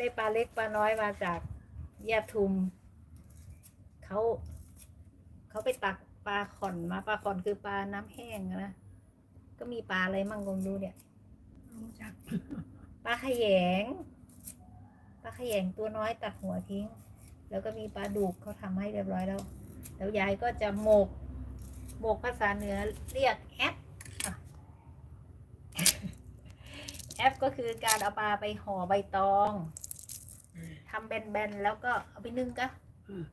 ได้ปลาเล็กปลาน้อยมาจากยาทุมเขาเขาไปตักปลาขอนมาปลาขอนคือปลาน้ำแห้งอะนะก็มีปลาอะไรมั่งลองดูเนี่ยรู้จักปลาขยงปลาขยงตัวน้อยตัดหัวทิ้ง แล้วก็มีปลาดุกเขาทำให้เรียบร้อยแล้ว แล้วยายก็จะหมกหมกภาษาเหนือเรียกแอปอะแอปก็คือการเอาปลาไปห่อใบตอง ทำแบนๆแล้วก็เอาไปนึ่งกะอืม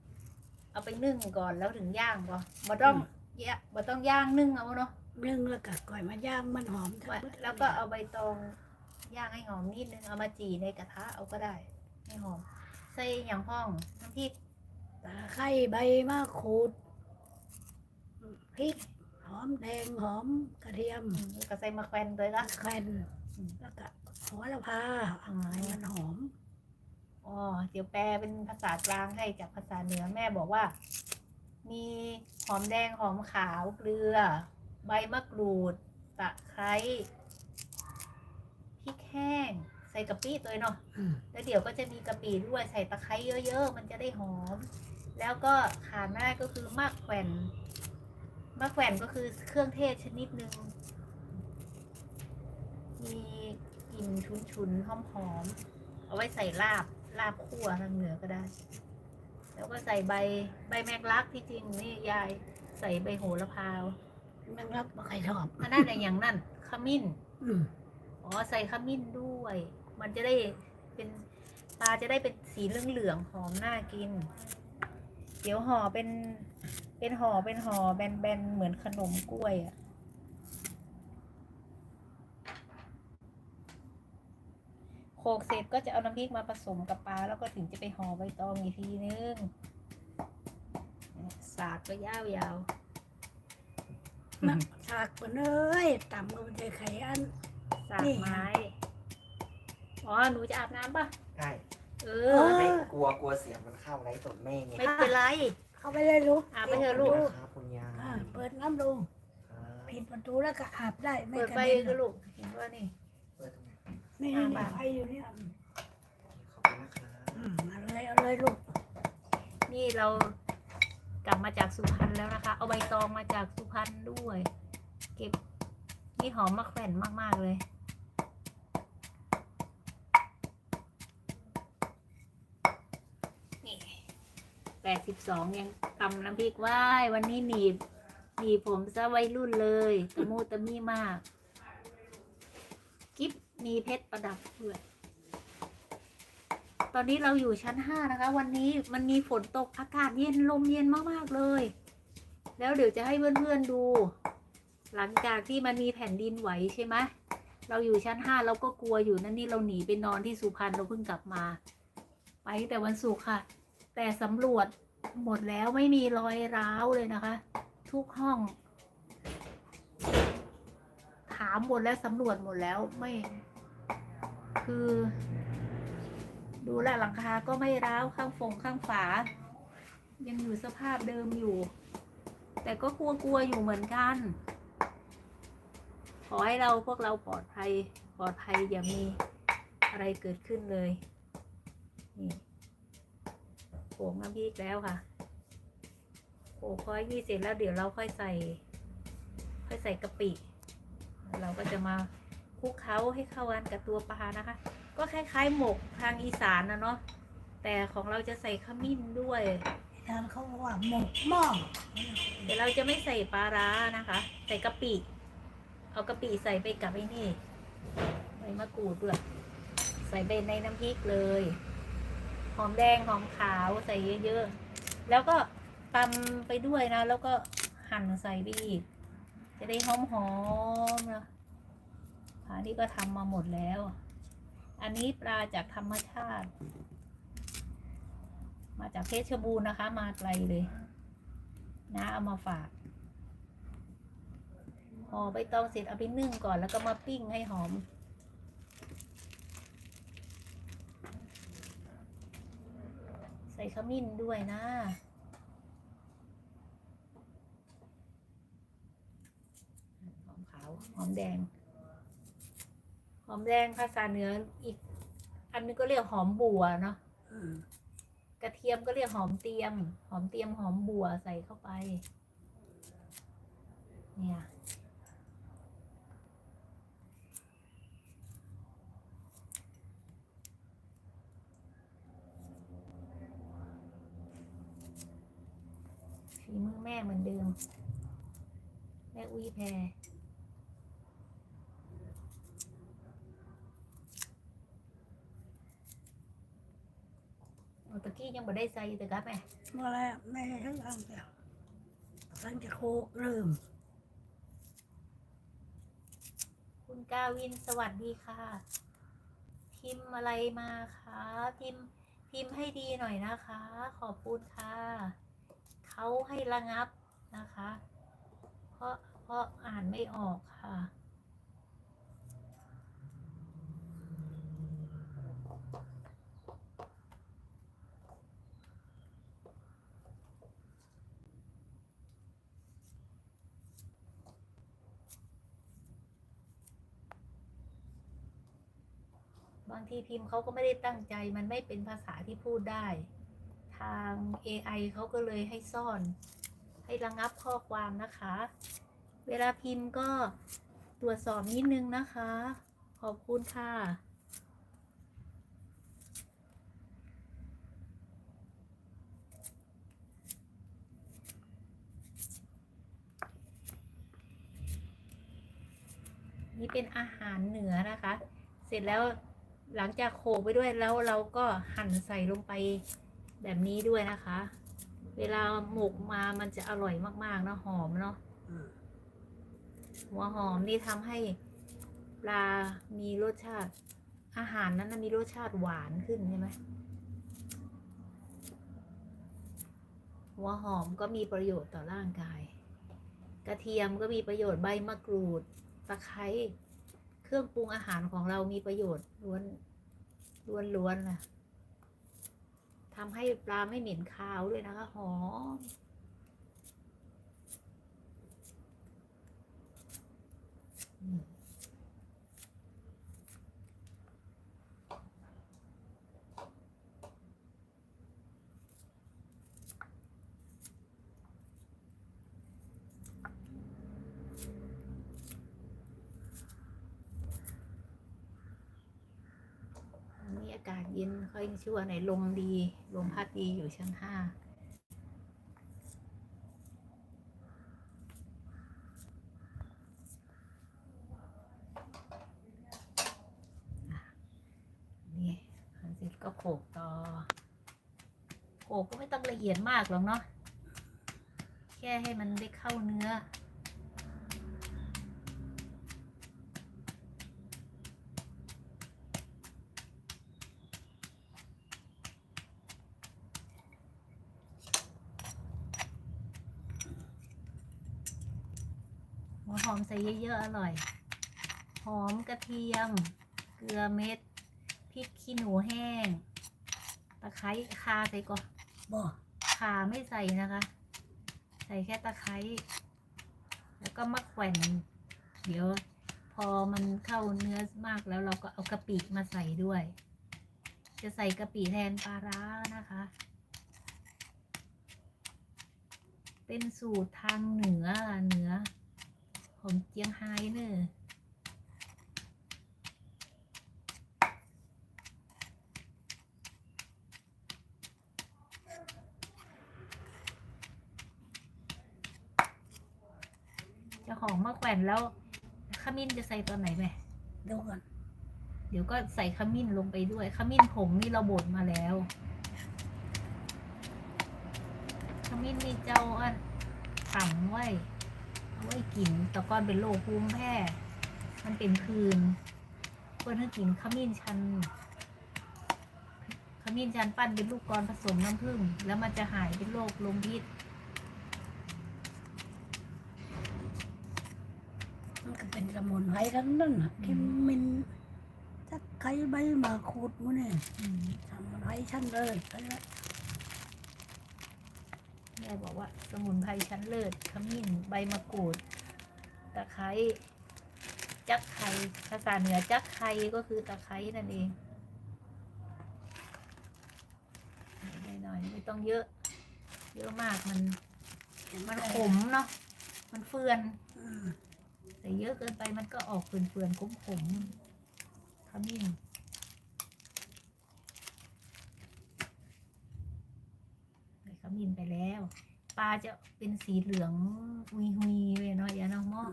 เอาไปนึ่งก่อนแล้วถึงย่างบ่บ่ต้องย่าบ่ต้องย่างนึ่งเอาเนาะนึ่งแล้วก็ก่อยมาย่างมันหอมทั้งไว้หมดแล้วก็เอาใบตองย่างให้หอมนิดนึงเอามาจีในกระทะเอาก็ได้ให้หอม ใส่อย่างห้องน้ำพริกตะไคร้ใบมะขูดพริกหอมแดงหอมกระเทียมอืมแล้วก็ใส่มะแขวนเลยละแควนแล้วก็หัวละพาอืมให้มันหอม อ๋อเดี๋ยวแปลเป็นภาษากลางให้จากภาษาเหนือแม่บอกว่า มีหอมแดงหอมขาวเกลือ ใบมะกรูดตะไคร้พริกแห้ง ใส่กะปิตัวเนาะอืมแล้วเดี๋ยวก็จะมีกะปิด้วยใส่ตะไคร้เยอะ ๆ มันจะได้หอม แล้วก็ขาดไม่ได้ก็คือมะแขวนมะแขวนก็คือเครื่องเทศชนิดหนึ่ง มีกลิ่นฉุนๆหอมๆ เอาไว้ใส่ลาบ ลาบคั่วทางเหนือก็ได้ แล้วก็ใส่ใบใบแมงลักที่จริงนี่ยายใส่ใบโหระพาแมงลักบ่ใครชอบอันนั้นอะไรอย่างนั้นขมิ้นอืมอ๋อใส่ขมิ้นด้วย มันจะได้เป็นปลาจะได้เป็นสีเหลืองๆหอมน่ากิน เดี๋ยวห่อเป็นเป็นห่อเป็นห่อแบนๆเหมือนขนมกล้วยอะโขล กเสร็จก็จะเอาน้ำพริกมาผสมกับปลาแล้วก็ถึงจะไปห่อใบตองอีกทีนึง สากก็ยาวนักสากปนเอ้ยต่ำก็มันจะไข่อัน ๆสากนี่ ไม้ อ๋อ หนูจะอาบน้ำป่ะใช่เอเอออ ไม่กลัวกลัวเสียงมันเข้าไร้สดแม่ไงไม่เป็นไร เข้าไปเลยลูกอาบไปเถอะลูก ครับคุณยายอ่าเปิดน้ำดูครับปิดประตูแล้วก็อาบได้ไม่เปิดกระไฟเด็นก็ลูกเห็นว่านี่เปิดตรงไห นนี่อ่านี่บาปไฟอยู่เนี่ยขอบคุณนะครับอืมเอาเลยเอาเลยลูกนี่เรากลับมาจากสุพรรณแล้วนะคะ เอาใบตองมาจากสุพรรณด้วย เก็บนี่หอมมะแขวนมาก ๆ เลย นี่แปดสิบสองยังตำน้ำพริกว่ายวันนี้หนีบหนีบผมซะวัยรุ่นเลย ตะมูตะมี่มากกิฟ มีเพชรประดับด้วยตอนนี้เราอยู่ชั้นห้านะคะ วันนี้มันมีฝนตกอากาศเย็นลมเย็นมากๆเลย แล้วเดี๋ยวจะให้เพื่อนๆดู หลังจากที่มันมีแผ่นดินไหวใช่ไหมเราอยู่ชั้นห้าเราก็กลัวอยู่นั่นนี่เราหนีไปนอนที่สุพรรณเราเพิ่งกลับมา ไปแต่วันศุกร์ค่ะ แต่สำรวจหมดแล้วไม่มีรอยร้าวเลยนะคะ ทุกห้อง ถามหมดแล้วสำรวจหมดแล้วไม่คือ ดูแลหลังคาก็ไม่ร้าวข้างฟงข้างฝา ยังอยู่สภาพเดิมอยู่ แต่ก็กลัวๆอยู่เหมือนกัน ขอให้เราพวกเราปลอดภัยปลอดภัยอย่ามีอะไรเกิดขึ้นเลยนี่โขงน้ำพริกแล้วค่ะโขงค่อยยี่เสร็จแล้วเดี๋ยวเราค่อยใส่ ค่อยใส่กะปิ เราก็จะมาคลุกเคล้าให้เข้ากันกับตัวปลานะคะ ก็คล้ายๆหมกทางอีสานนะเนาะแต่ของเราจะใส่ขมิ้นด้วยทางเขาบอกว่าหมกหม้อเดี๋ยวเราจะไม่ใส่ปลาร้านะคะ ใส่กะปิเอากะปิใส่ไปกับไอ้นี่ใบมะกรูดด้วยใส่ไปในน้ำพริกเลย หอมแดงหอมขาวใส่เยอะๆแล้วก็ตำไปด้วยนะ แล้วก็หั่นใส่ไปอีก จะได้หอมๆนะอันนี้ก็ทำมาหมดแล้ว อันนี้ปลาจากธรรมชาติ มาจากเพชรบูรณ์นะคะ มาไกลเลยนะเอามาฝากห่อใบตองเสร็จเอาไปนึ่งก่อนแล้วก็มาปิ้งให้หอมใส่ขมิ้นด้วยนะ ห อมขาวหอมแดง หอมแดงภาษาเหนืออีก อันนี้ก็เรียกหอมบัวเนาะอืมกระเทียมก็เรียกหอมเตียม หอมเตียมหอมบัวใส่เข้าไป เนี่ยฝีมือแม่เหมือนเดิม แม่อุ้ยแพรเอา ตะกี้ยังบ่ได้ใส่แต่กับแม่เมื่อไรแม่ทั้งอังเดียวตั้งจะโคกเริ่ม คุณกาวินสวัสดีค่ะ พิมพ์อะไรมาคะพิมพ์พิมพ์ให้ดีหน่อยนะคะ ขอบคุณค่ะเขาให้ระงับนะคะ เพราะเพราะอ่านไม่ออกค่ะ ทีพิมพ์เขาก็ไม่ได้ตั้งใจ มันไม่เป็นภาษาที่พูดได้ ทาง AI เขาก็เลยให้ซ่อน ให้ระงับข้อความนะคะ เวลาพิมพ์ก็ตรวจสอบนิดนึงนะคะ ขอบคุณค่ะนี่เป็นอาหารเหนือนะคะ เสร็จแล้ว หลังจากโขลกไปด้วยแล้วเราก็หั่นใส่ลงไปแบบนี้ด้วยนะคะ เวลาหมกมามันจะอร่อยมากๆเนาะหอมเนาะอืมหัวหอมนี่ทำให้ปลามีรสชาติ อาหารนั้นนะมีรสชาติหวานขึ้นใช่ไหมหัวหอมก็มีประโยชน์ต่อร่างกาย กระเทียมก็มีประโยชน์ใบมะกรูดตะไคร้ เครื่องปรุงอาหารของเรามีประโยชน์ล้วนล้วนล้วนนะทำให้ปลาไม่เหม็นคาวด้วยนะคะหอม อากาศเย็นค่อยชั่วหน่อยลมดี ลมพัดดีอยู่ชั้นห้านี่หั่นเสร็จก็โขลกต่อ โขลกก็ไม่ต้องละเอียดมากหรอกเนาะ แค่ให้มันได้เข้าเนื้อ อมใส่เยอะๆ อร่อย หอมกระเทียม เกลือเม็ด พริกขี้หนูแห้ง ตะไคร้คาใส่ก่อนบ่ขาไม่ใส่นะคะ ใส่แค่ตะไคร้ แล้วก็มะแขวน เดี๋ยวพอมันเข้าเนื้อมากแล้วเราก็เอากะปิมาใส่ด้วย จะใส่กะปิแทนปลาร้านะคะ เป็นสูตรทางเหนือเหนือ ของเจียงไฮ้เนอะจะหอมมะแขวนแล้วขมิ้นจะใส่ตอนไหนไหมเดี๋ยวก่อนเดี๋ยวก็ใส่ขมิ้นลงไปด้วย ขมิ้นผงนี่เราบดมาแล้ว ขมิ้นนี่เจ้าอันฝังไว้ เอาไว้กินแต่ก่อนเป็นโรคภูมิแพ้ มันเป็นคืนเพื่อนให้กินขมิ้นชัน ขมิ้นชันปั้นเป็นลูกกรอนผสมน้ำผึ้งแล้วมันจะหายเป็นโรคลมพิษมันก็เป็นสมุนไพรทั้งนั้นน่ะที่มันจักไข่ใบมะขูดมื้อนี่อืมสมุนไพรชั้นเลยไปละ แม่บอกว่าสมุนไพรชั้นเลิศขมิ้นใบมะกรูด ตะไคร้จักไข่ภาษาเหนือจักไข่ก็คือตะไคร้นั่นเองหน่อยๆไม่ต้องเยอะ เยอะมากมัน มันขมเนาะมันเฟื่อนแต่เยอะเกินไปมันก็ออกเฟื่อนๆขมๆขมิ้น มิ้นไปแล้ว ปลาจะเป็นสีเหลืองหุยหุยเลยเนาะอย่าเนาะหม้อ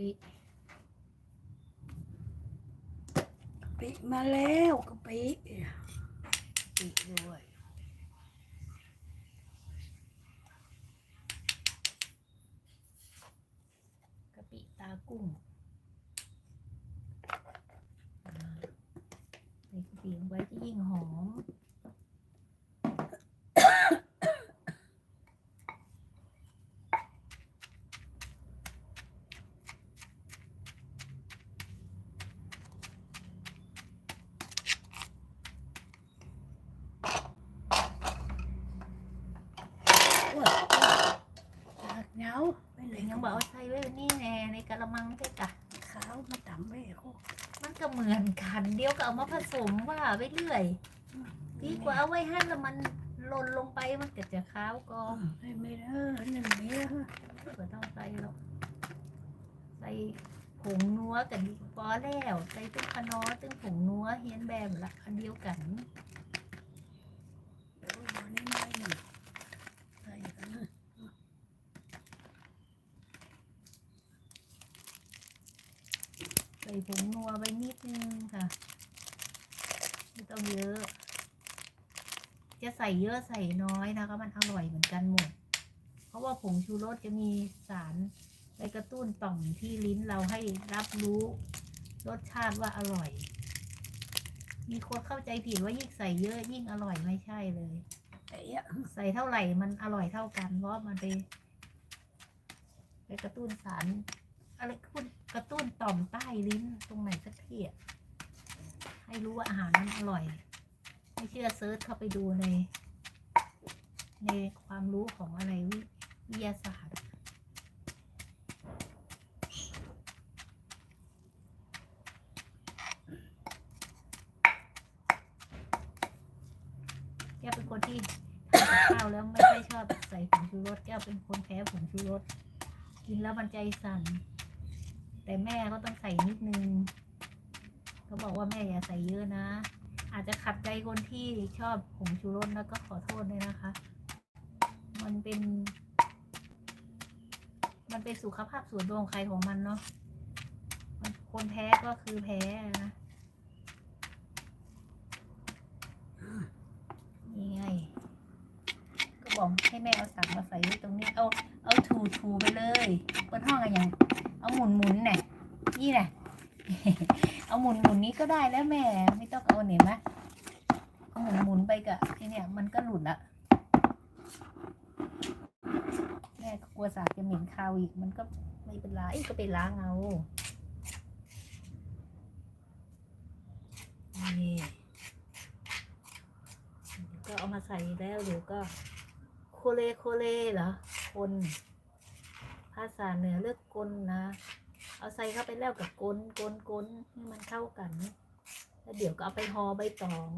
ปิกะปิมาแล้วกะปิด้วยกะปิตากุ้งอ่าใส่กะปิลงไว้จะยิ่งหอม โอ้ยจากเหงาไปไหน ยังบอกเอาใส่ไว้นี่แน่ในกะละมังใช่กะ ขาวมาต่ำไว้โคก มันก็เหมือน กันเดี๋ยวก็เอามาผสมว่าไปเรื่อย ดีกว่าเอาไว้ให้แล้วมันหล่นลงไปมันก็จะค้าวกองไม่ไม่เออหนึ่งเนี้ยก็ต้องใส่หรอกใส่ผงนัวกันดีพอแล้ว ใส่ตุ้งขนอตึ้งผงนัวเฮียนแบบละอันเดียวกัน เดี๋ยวเอานิดหน่อยหนึ่งใส่กันนะ ใส่ผงนัวไปนิดนึงค่ะไม่ ต้องเยอะ จะใส่เยอะใส่น้อยนะคะมันอร่อยเหมือนกันหมด เพราะว่าผงชูรสจะมีสารไปกระตุ้นต่อมที่ลิ้นเราให้รับรู้รสชาติว่าอร่อย มีคนเข้าใจผิดว่ายิ่งใส่เยอะยิ่งอร่อยไม่ใช่เลย ใส่เท่าไหร่มันอร่อยเท่ากัน เพราะมันไปไปกระตุ้นสารอะไรกระตุ้นกระตุ้นต่อมใต้ลิ้นตรงไหนสักที่อะ ให้รู้ว่าอาหารมันอร่อย ไม่เชื่อเซิร์ชเข้าไปดูใน ในความรู้ของอะไรวิวิทยาศาสตร์แกเป็นคนที่ทำกับข้าวแล้วไม่ค่อยชอบใส่ผงชูรสแก้วเป็นคนแพ้ผงชูรสกินแล้วมันใจสั่น แต่แม่ก็ต้องใส่นิดนึง เขาบอกว่าแม่อย่าใส่เยอะนะ อาจจะขัดใจคนที่ชอบผงชูรสแล้วก็ขอโทษด้วยนะคะ มันเป็น มันเป็นสุขภาพส่วนตัวของใครของมันเนาะนคนแพ้ก็คือแพ้นะนี่ไง ก็บอกให้แม่เอาสักมาใส่ไว้ตรงนี้ เอา เอาถูถูไปเลยเปิดห้องอะไรอย่าง เอาหมุนหมุนเนี่ยนี่แหละ เอาหมุนหมุนนี้ก็ได้แล้วแม่ไม่ต้องเอาเนี่ยมเอาหมุนหมุนไปกับไอเนี่ยมันก็หลุดละแม่ก็กลัวสากจะเหม็นคาวอีกมันก็ไม่เป็นไรก็ไปล้างเอานี่ก็เอามาใส่แล้วเดี๋ยวก็โคเลโคเลเหรอคนภาษาเหนือเรียกกลนะ เอาใส่เข้าไปแล้วกับกลนกลนกลนให้มันเข้ากัน แล้วเดี๋ยวก็เอาไปห่อใบตอง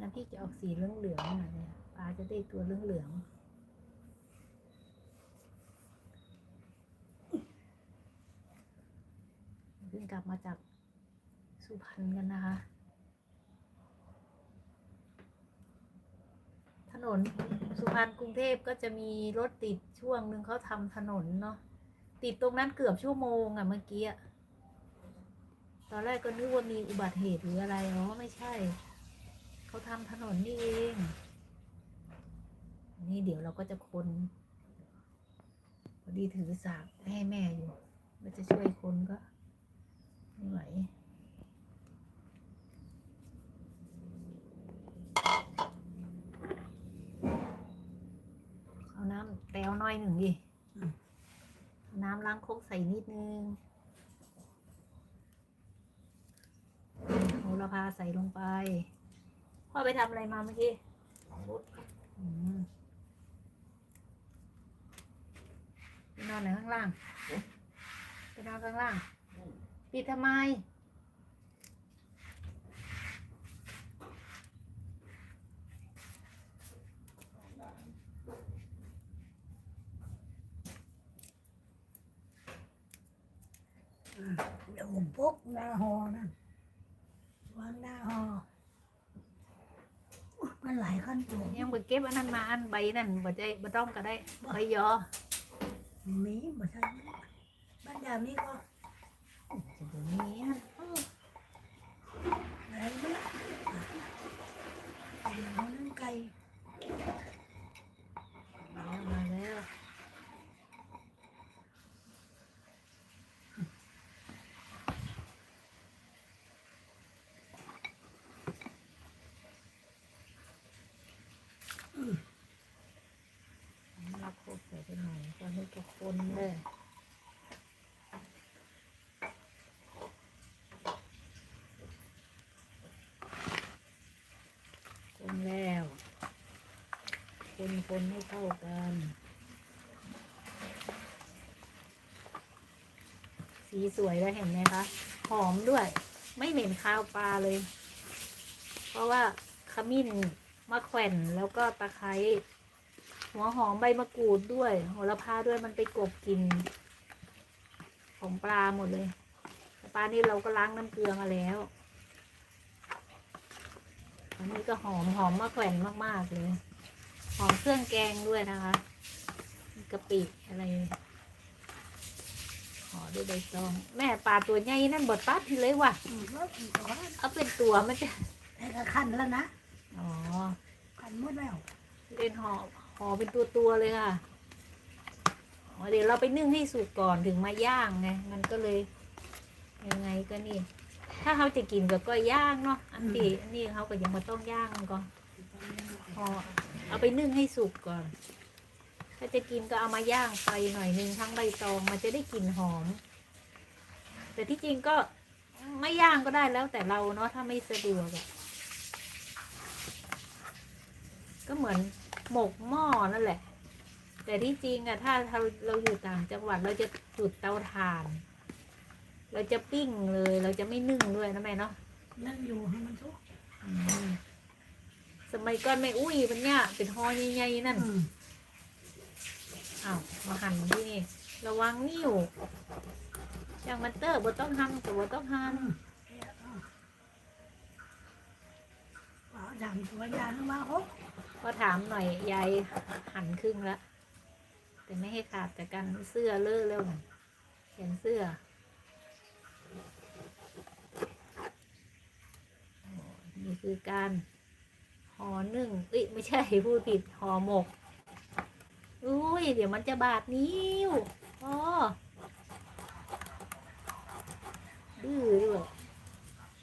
น้ำพริกจะออกสีเหลืองๆหน่อยเนี่ยปลาจะได้ตัวเหลืองๆ พิ่งกลับมาจากสุพรรณกันนะคะ ถนนสุพรรณกรุงเทพก็จะมีรถติดช่วงหนึ่งเขาทำถนนเนาะติดตรงนั้นเกือบชั่วโมงอะเมื่อกี้อะตอนแรกก็นึกว่ามีอุบัติเหตุหรืออะไรอ๋อไม่ใช่ เขาทำถนนนี่เอง นี่เดี๋ยวเราก็จะคนพอดีถือสากให้แม่อยู่ว่าจะช่วยคนก็ ไม่ไหวเอาน้ำแต้วหน้อยหนึ่งดิเอาน้ำล้างโคกใส่นิดนึงโหระพาใส่ลงไป พ่อไปทำอะไรมาเมื่อกี้สองรถอืมไปนอนไหนข้างล่างไปนอนข้างล่าง ปิดทำไมเดี๋ยวผมพกหน้าหอนั่นวางหน้าหอมันหลายขั้นตอนยังไปเก็บอันนั้นมาอันใบนั่นบ่ได้บ่ต้องก็ได้ใบยอมีบ่ใช่บ้าน ยามนี้ก็จะบ่มีอันแรงมากเดี๋ยวนั่งไก่มาแล้วมาแล้วรับใส่ไปหน่อยตอนนี้ก็คนเลยคนแล้ว คนคนให้เข้ากัน สีสวยแล้วเห็นไหมคะ หอมด้วย ไม่เหม็นคาวปลาเลย เพราะว่าขมิ้นมะแขวนแล้วก็ตะไคร้หัวหอมใบมะกรูดด้วยโหระพาด้วยมันไปกบกลิ่นของปลาหมดเลย ปลานี่เราก็ล้างน้ำเกลือมาแล้ว อันนี้ก็หอมหอมมะแขวนมาก ๆ เลย หอมเครื่องแกงด้วยนะคะมีกะปิอะไรห่อด้วยใบตอง แม่ปลาตัวใหญ่นั่นบดปัดทีเลยว่ะอืมรถอีกว่าเอาเป็นตัวมันจะแต่ก็ขั้นแล้วนะอ๋อขั้นหมดแล้วเป็นห่อห่อเป็นตัวตัวๆเลยค่ะอ๋อเดี๋ยวเราไปนึ่งให้สุกก่อนถึงมาย่างไงมันก็เลย ยังไงก็นี่ ถ้าเขาจะกินก็ก็ย่างเนาะอันที่อันนี้เขาก็ยังมาต้องย่างก่อนห่อ เอาไปนึ่งให้สุกก่อน ถ้าจะกินก็เอามาย่างไฟหน่อยนึงทั้งใบตองมันจะได้กลิ่นหอม แต่ที่จริงก็ไม่ย่างก็ได้แล้วแต่เราเนาะถ้าไม่สะดวกอะก็เหมือนหมกหม้อนั่นแหละ แต่ที่จริงอะถ้าเราเราอยู่ต่างจังหวัดเราจะจุดเตาถ่าน เราจะปิ้งเลย เราจะไม่นึ่งด้วยนะแม่เนาะ นั่งอยู่ให้มันทุกอืม สมัยก่อนแม่อุ้ยมันเนี่ยเป็นห่อใหญ่ๆนั่นอืมอ้าวมาหั่นที่นี่ ระวังนิ้วอย่างมันเตอร์บ่ต้องหั่นแต่บ่ต้องหั่นเอาดำตัวยางมาหกก็ถามหน่อยยายหั่นครึ่งละแต่ไม่ให้ขาดแต่กันเสื้อเลอะแล้วนะแขนเสื้อโอ้นี่คือการ ห่อนึ่งเอ้ยไม่ใช่พูดผิดห่อหมกอุ้ยเดี๋ยวมันจะบาดนิ้วอ๋อดื้อด้วย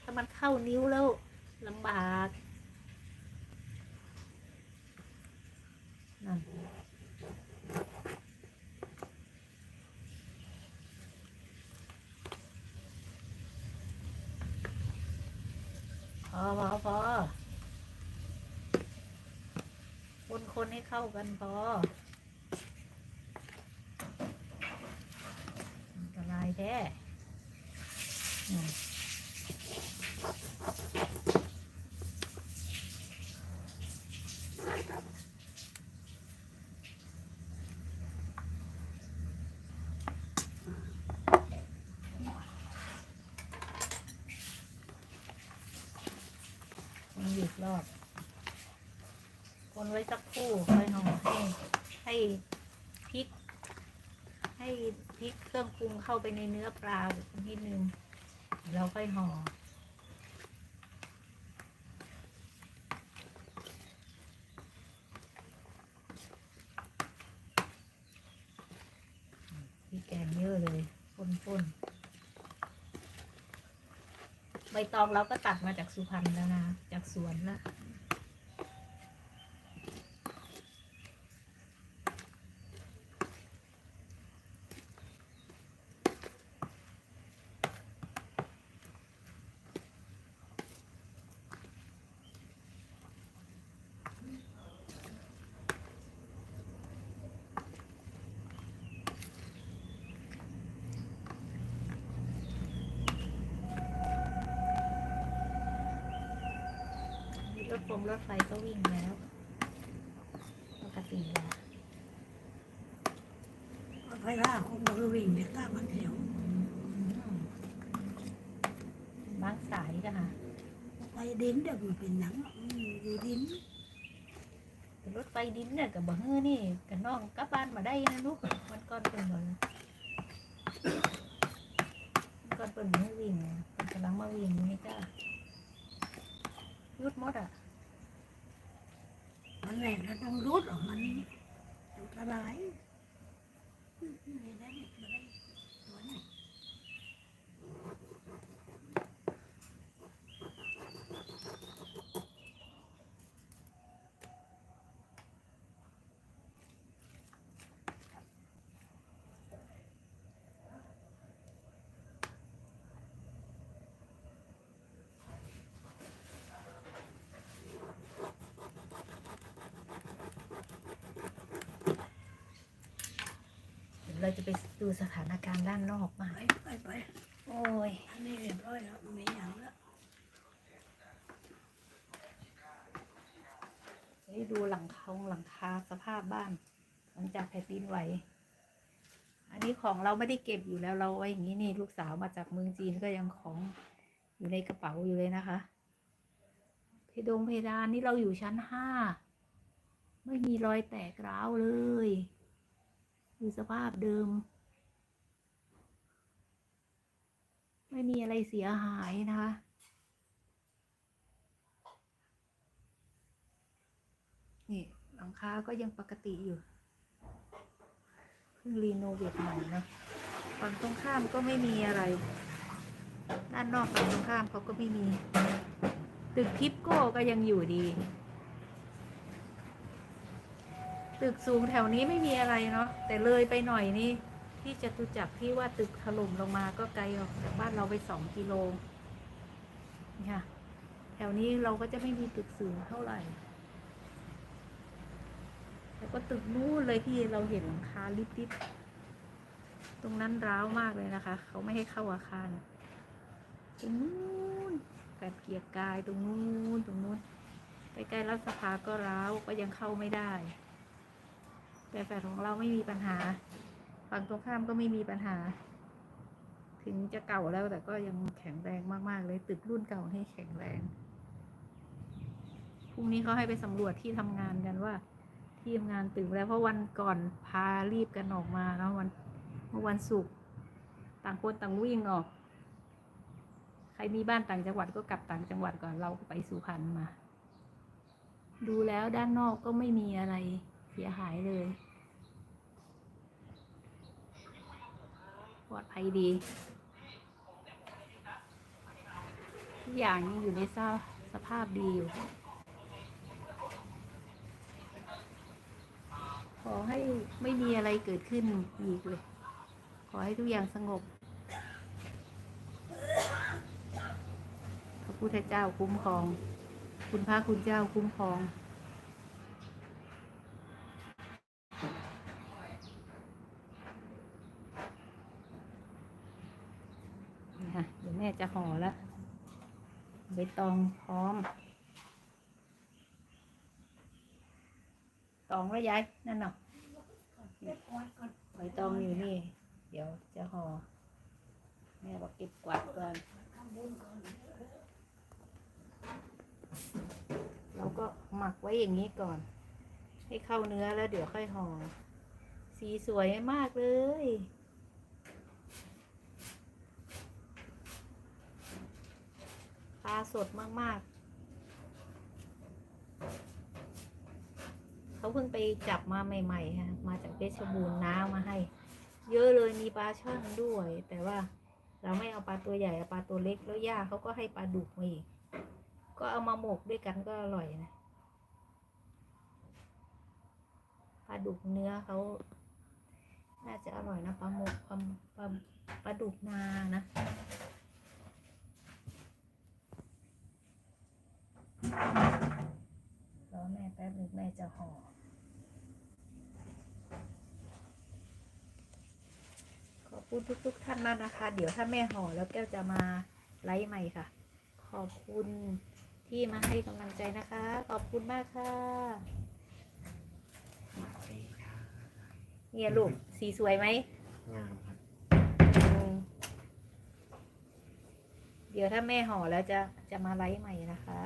ถ้ามันเข้านิ้วแล้วลำบากนั่นพอพอพอ คนคนให้เข้ากันพออันตรายแท้มันหยุดรอบ ไว้สักครู่ค่อยห่อให้ให้พริก ให้พริกเครื่องปรุงเข้าไปในเนื้อปลานิดนึงเราค่อยห่อแกงเยอะเลยพ่นๆใบตองเราก็ตัดมาจากสุพรรณแล้วนะ จากสวนนะ วรถฟงรถไฟก็วิ่งแล้วปกติแล้วรถไฟฟ้าคงต้องวิ่งเด็กตามมันเถียวบางสายก็ค่ะไปดินเดี๋ยวมันเป็นหนังอืมอยู่ดินรถไฟดินเนี่ยกับบ่ฮื้อนี่กับน้องกลับบ้านมาได้นะลูกมันก้อนเป็นหมดแล้วมันก้อนเป็นไม่วิ่งมันกำลังมาวิ่งอยู่นี่จ้ายุดหมดอะมัน แหลกแล้วต้องรุดออกมานอันตรายอืมไม่ได้ไม่ได้ตัวนี้ เดี๋ยวเรา จะไปดูสถานการณ์ด้านนอกมาไปไปไปโอ้ยอันนี้เรียบร้อยแล้วไม่อย่างแล้วให้ดูหลังคาหลังคาสภาพบ้าน หลังจากแผ่นดินไหว อันนี้ของเราไม่ได้เก็บอยู่แล้วเราไว้อย่างนี้นี่ลูกสาวมาจากเมืองจีนก็ยังของอยู่ในกระเป๋าอยู่เลยนะคะ เพดงเพดานนี่เราอยู่ชั้นห้า ไม่มีรอยแตกร้าวเลย อยู่สภาพเดิม ไม่มีอะไรเสียหายนะคะนี่หลังคาก็ยังปกติอยู่เพิ่งรีโนเวทใหม่นะฝั่งตรงข้ามก็ไม่มีอะไร ด้านนอกฝั่งตรงข้ามเขาก็ไม่มี ตึกทิปโก้ก็ยังอยู่ดี ตึกสูงแถวนี้ไม่มีอะไรเนาะแต่เลยไปหน่อยนี่ที่จตุจักรที่ว่าตึกถล่มลงมาก็ไกลออกจากบ้านเราไปสองกิโลนี่ค่ะแถวนี้เราก็จะไม่มีตึกสูงเท่าไหร่แล้วก็ตึกนู้นเลยที่เราเห็นหลังคาลิบๆตรงนั้นร้าวมากเลยนะคะ เขาไม่ให้เข้าอาคารตรงนู้นกัดเกียร์กายตรงนู้นตรงนู้นใกล้ๆรัฐสภาก็ร้าวก็ยังเข้าไม่ได้ แต่แฟลตของเราไม่มีปัญหา ฝั่งตรงข้ามก็ไม่มีปัญหา ถึงจะเก่าแล้วแต่ก็ยังแข็งแรงมากๆ เลยตึกรุ่นเก่าให้แข็งแรงพรุ่งนี้เขาให้ไปสำรวจที่ทำงานกันว่า ที่ทำงานตึกแล้วเพราะวันก่อนพารีบกันออกมาแล้ววันเมื่อวันศุกร์ต่างคนต่างวิ่งออกใครมีบ้านต่างจังหวัดก็กลับต่างจังหวัดก่อนเราก็ไปสุพรรณมา ดูแล้วด้านนอกก็ไม่มีอะไรเสียหายเลย ลอดภัยดีทุกอย่างยังอยู่ในสสภาพดีอยู่ ขอให้ไม่มีอะไรเกิดขึ้นอีกเลย ขอให้ทุกอย่างสงบพระพุทธเจ้าคุ้มครอง คุณพระคุณเจ้าคุ้มครอง นี่ค่ะเดี๋ยวแม่จะห่อแล้วใบ ตองพร้อม ตองแล้ยายนั่นเนาะเก็บไว้ก่อนใบตองอยู่นี่ เดี๋ยวจะห่อแม่บอกเก็บกวาดก่อนทำบุญก่อนเราก็หมักไว้อย่างนี้ก่อน ให้เข้าเนื้อแล้วเดี๋ยวค่อยห่อสีสวยมากเลย ปลาสดมากๆ เขาเพิ่งไปจับมาใหม่ๆค่ะมาจากเพชรบูรณ์น้ามาให้ เยอะเลยมีปลาช่อนด้วย แต่ว่าเราไม่เอาปลาตัวใหญ่เอาปลาตัวเล็กแล้วย่าเขาก็ให้ปลาดุกมาอีก ก็เอามาหมกด้วยกันก็อร่อยนะปลาดุกเนื้อเขาน่าจะอร่อยนะปลาหมกปลาปลาดุกนานะ รอแม่แป๊บหนึ่งแม่จะห่อขอบคุณทุก ๆ ท่านมากนะคะ เดี๋ยวถ้าแม่ห่อแล้วแก้วจะมาไลฟ์ใหม่ค่ะ ขอบคุณที่มาให้กำลังใจนะคะ ขอบคุณมากค่ะสวัสดีค่ะเนี่ยลูกสีสวยไหมงามครับอืมเดี๋ยวถ้าแม่ห่อแล้วจะจะมาไลฟ์ใหม่นะคะ